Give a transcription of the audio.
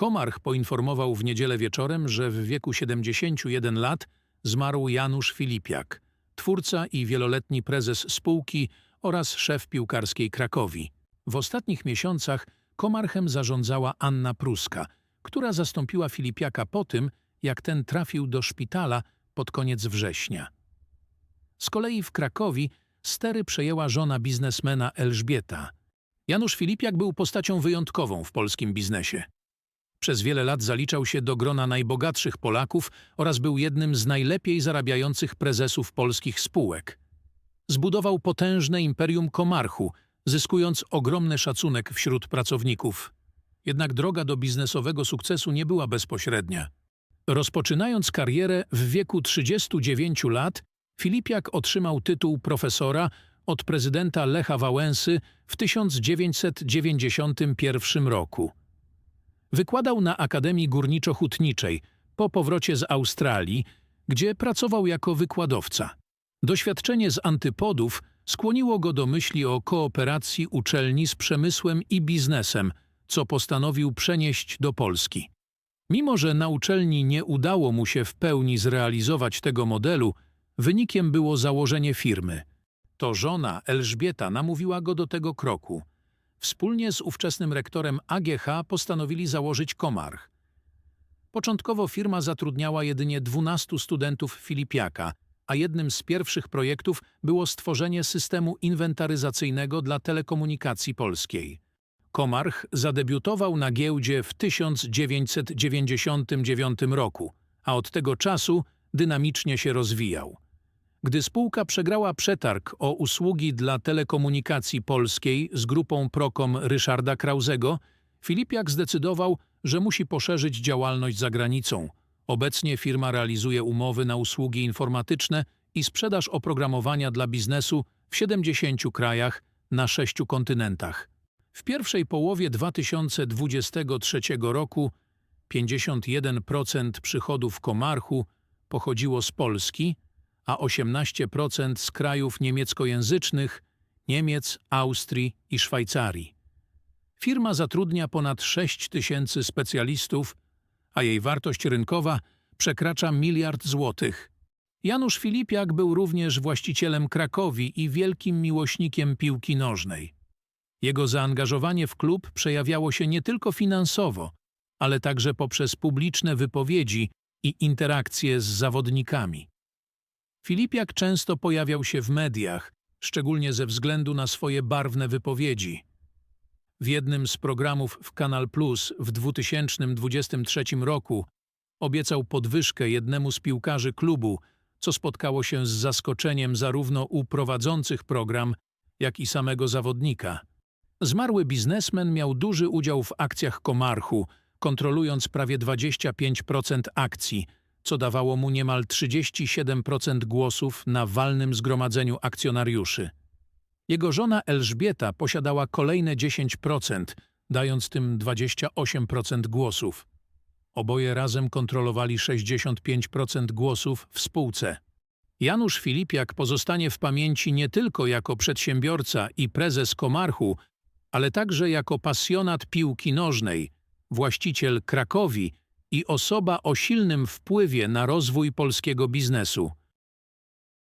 Komarch poinformował w niedzielę wieczorem, że w wieku 71 lat zmarł Janusz Filipiak, twórca i wieloletni prezes spółki oraz szef piłkarskiej Krakowi. W ostatnich miesiącach Komarchem zarządzała Anna Pruska, która zastąpiła Filipiaka po tym, jak ten trafił do szpitala pod koniec września. Z kolei w Krakowi stery przejęła żona biznesmena Elżbieta. Janusz Filipiak był postacią wyjątkową w polskim biznesie. Przez wiele lat zaliczał się do grona najbogatszych Polaków oraz był jednym z najlepiej zarabiających prezesów polskich spółek. Zbudował potężne imperium Komarchu, zyskując ogromny szacunek wśród pracowników. Jednak droga do biznesowego sukcesu nie była bezpośrednia. Rozpoczynając karierę w wieku 39 lat, Filipiak otrzymał tytuł profesora od prezydenta Lecha Wałęsy w 1991 roku. Wykładał na Akademii Górniczo-Hutniczej po powrocie z Australii, gdzie pracował jako wykładowca. Doświadczenie z antypodów skłoniło go do myśli o kooperacji uczelni z przemysłem i biznesem, co postanowił przenieść do Polski. Mimo, że na uczelni nie udało mu się w pełni zrealizować tego modelu, wynikiem było założenie firmy. To żona Elżbieta namówiła go do tego kroku. Wspólnie z ówczesnym rektorem AGH postanowili założyć Komarch. Początkowo firma zatrudniała jedynie 12 studentów Filipiaka, a jednym z pierwszych projektów było stworzenie systemu inwentaryzacyjnego dla telekomunikacji polskiej. Komarch zadebiutował na giełdzie w 1999 roku, a od tego czasu dynamicznie się rozwijał. Gdy spółka przegrała przetarg o usługi dla telekomunikacji polskiej z grupą Procom Ryszarda Krauzego, Filipiak zdecydował, że musi poszerzyć działalność za granicą. Obecnie firma realizuje umowy na usługi informatyczne i sprzedaż oprogramowania dla biznesu w 70 krajach na sześciu kontynentach. W pierwszej połowie 2023 roku 51% przychodów Komarchu pochodziło z Polski, a 18% z krajów niemieckojęzycznych Niemiec, Austrii i Szwajcarii. Firma zatrudnia ponad 6 tysięcy specjalistów, a jej wartość rynkowa przekracza miliard złotych. Janusz Filipiak był również właścicielem Krakowi i wielkim miłośnikiem piłki nożnej. Jego zaangażowanie w klub przejawiało się nie tylko finansowo, ale także poprzez publiczne wypowiedzi i interakcje z zawodnikami. Filipiak często pojawiał się w mediach, szczególnie ze względu na swoje barwne wypowiedzi. W jednym z programów w Kanal Plus w 2023 roku obiecał podwyżkę jednemu z piłkarzy klubu, co spotkało się z zaskoczeniem zarówno u prowadzących program, jak i samego zawodnika. Zmarły biznesmen miał duży udział w akcjach Komarchu, kontrolując prawie 25% akcji, co dawało mu niemal 37% głosów na walnym zgromadzeniu akcjonariuszy. Jego żona Elżbieta posiadała kolejne 10%, dając tym 28% głosów. Oboje razem kontrolowali 65% głosów w spółce. Janusz Filipiak pozostanie w pamięci nie tylko jako przedsiębiorca i prezes Komarchu, ale także jako pasjonat piłki nożnej, właściciel Krakowi i osoba o silnym wpływie na rozwój polskiego biznesu.